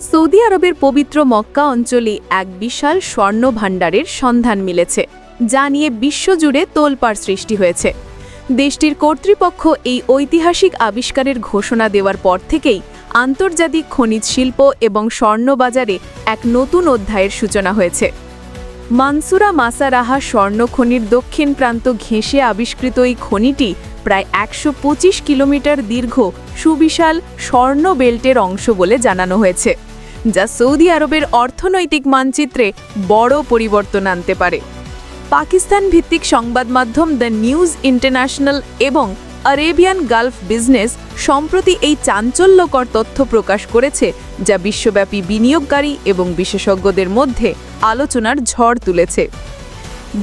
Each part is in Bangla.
সৌদি আরবের পবিত্র মক্কা অঞ্চলে এক বিশাল স্বর্ণ ভাণ্ডারের সন্ধান মিলেছে, যা নিয়ে বিশ্বজুড়ে তোলপাড় সৃষ্টি হয়েছে। দেশটির কর্তৃপক্ষ এই ঐতিহাসিক আবিষ্কারের ঘোষণা দেওয়ার পর থেকেই আন্তর্জাতিক খনিজ শিল্প এবং স্বর্ণ বাজারে এক নতুন অধ্যায়ের সূচনা হয়েছে। মানসুরা মাসারাহা স্বর্ণ খনির দক্ষিণ প্রান্ত ঘেঁষে আবিষ্কৃত এই খনিটি প্রায় একশো পঁচিশ কিলোমিটার দীর্ঘ, সুবিশাল স্বর্ণ বেল্টের অংশ বলে জানানো হয়েছে। যা সৌদি আরবের অর্থনৈতিক মানচিত্রে বড় পরিবর্তন আনতে পারে। পাকিস্তান ভিত্তিক সংবাদ মাধ্যম দ্য নিউজ ইন্টারন্যাশনাল এবং আরেবিয়ান গালফ বিজনেস সম্প্রতি এই চাঞ্চল্যকর তথ্য প্রকাশ করেছে, যা বিশ্বব্যাপী বিনিয়োগকারী এবং বিশেষজ্ঞদের মধ্যে আলোচনার ঝড় তুলেছে।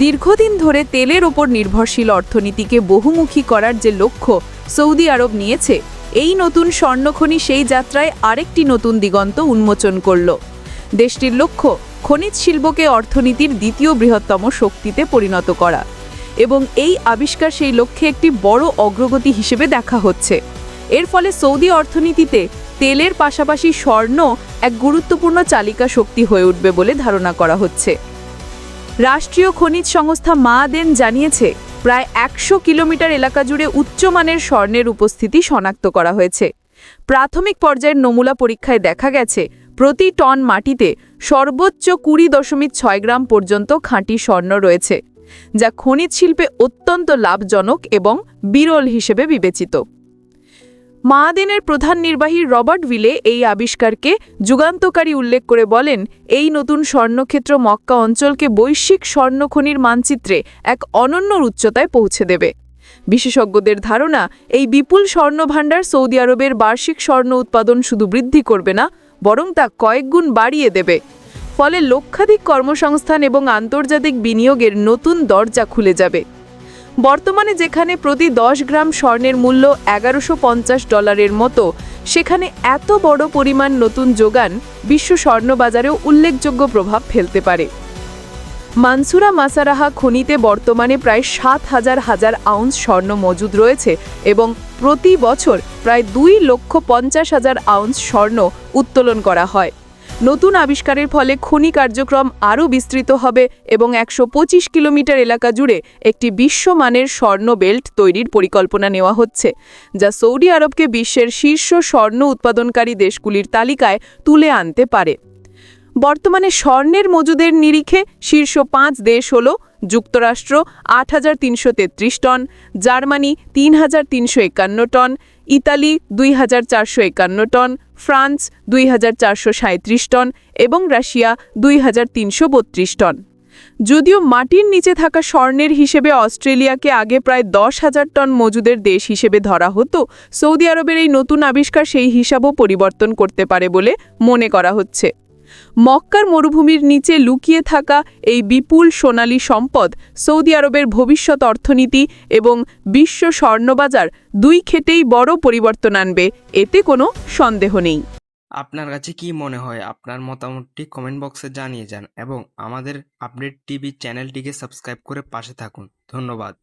দীর্ঘদিন ধরে তেলের ওপর নির্ভরশীল অর্থনীতিকে বহুমুখী করার যে লক্ষ্য সৌদি আরব নিয়েছে এই নতুন স্বর্ণখনি সেই যাত্রায় আরেকটি নতুন দিগন্ত উন্মোচন করল। দেশটির লক্ষ্য, খনিজ শিল্পকে অর্থনীতির দ্বিতীয় বৃহত্তম শক্তিতে পরিণত করা। এবং এই আবিষ্কার সেই লক্ষ্যে একটি বড় অগ্রগতি হিসেবে দেখা হচ্ছে। এর ফলে সৌদি অর্থনীতিতে তেলের পাশাপাশি স্বর্ণ এক গুরুত্বপূর্ণ চালিকা শক্তি হয়ে উঠবে বলে ধারণা করা হচ্ছে। রাষ্ট্রীয় খনিজ সংস্থা মাদেন জানিয়েছে প্রায় একশো কিলোমিটার এলাকা জুড়ে উচ্চমানের স্বর্ণের উপস্থিতি শনাক্ত করা হয়েছে। প্রাথমিক পর্যায়ের নমুলা পরীক্ষায় দেখা গেছে, প্রতি টন মাটিতে সর্বোচ্চ কুড়ি দশমিক ছয় গ্রাম পর্যন্ত খাঁটি স্বর্ণ রয়েছে, যা খনিজ শিল্পে অত্যন্ত লাভজনক এবং বিরল হিসেবে বিবেচিত। মাহাদিনের প্রধান নির্বাহী রবার্ট ভিলে এই আবিষ্কারকে যুগান্তকারী উল্লেখ করে বলেন, এই নতুন স্বর্ণক্ষেত্র মক্কা অঞ্চলকে বৈশ্বিক স্বর্ণখনির মানচিত্রে এক অনন্য উচ্চতায় পৌঁছে দেবে। বিশেষজ্ঞদের ধারণা, এই বিপুল স্বর্ণভাণ্ডার সৌদি আরবের বার্ষিক স্বর্ণ উৎপাদন শুধু বৃদ্ধি করবে না, বরং তা কয়েকগুণ বাড়িয়ে দেবে। ফলে লক্ষাধিক কর্মসংস্থান এবং আন্তর্জাতিক বিনিয়োগের নতুন দরজা খুলে যাবে। বর্তমানে যেখানে প্রতি দশ গ্রাম স্বর্ণের মূল্য এগারোশো পঞ্চাশ ডলারের মতো, সেখানে এত বড় পরিমাণ নতুন যোগান বিশ্ব স্বর্ণ বাজারেও উল্লেখযোগ্য প্রভাব ফেলতে পারে। মানসুরা মাসারাহা খনিতে বর্তমানে প্রায় সাত হাজার হাজার আউন্স স্বর্ণ মজুদ রয়েছে এবং প্রতি বছর প্রায় দুই লক্ষ পঞ্চাশ হাজার আউন্স স্বর্ণ উত্তোলন করা হয়। নতুন আবিষ্কারের ফলে খনি কার্যক্রম আরও বিস্তৃত হবে এবং একশো পঁচিশ কিলোমিটার এলাকা জুড়ে একটি বিশ্বমানের স্বর্ণ বেল্ট তৈরির পরিকল্পনা নেওয়া হচ্ছে, যা সৌদি আরবকে বিশ্বের শীর্ষ স্বর্ণ উৎপাদনকারী দেশগুলির তালিকায় তুলে আনতে পারে। বর্তমানে স্বর্ণের মজুদের নিরিখে শীর্ষ পাঁচ দেশ হল যুক্তরাষ্ট্র আট হাজার তিনশো তেত্রিশ টন, জার্মানি তিন হাজার তিনশো একান্ন টন ইতালি দুই হাজার চারশো একান্ন টন, ফ্রান্স দুই টন এবং রাশিয়া দুই হাজার তিনশো বত্রিশ টন। যদিও মাটির নিচে থাকা স্বর্ণের হিসেবে অস্ট্রেলিয়াকে আগে প্রায় দশ হাজার টন মজুদের দেশ হিসেবে ধরা হতো, সৌদি আরবের এই নতুন আবিষ্কার সেই হিসাবও পরিবর্তন করতে পারে বলে মনে করা হচ্ছে। মক্কার মরুভূমির নিচে লুকিয়ে থাকা এই বিপুল সোনালী সম্পদ সৌদি আরবের ভবিষ্যৎ অর্থনীতি এবং বিশ্ব স্বর্ণবাজার দুই ক্ষেতেই বড় পরিবর্তন আনবে, এতে কোনো সন্দেহ নেই। আপনার কাছে কি মনে হয়? আপনার মতামতটি কমেন্ট বক্সে জানিয়ে যান এবং আমাদের আপডেট টিভি চ্যানেলটিকে সাবস্ক্রাইব করে পাশে থাকুন। ধন্যবাদ।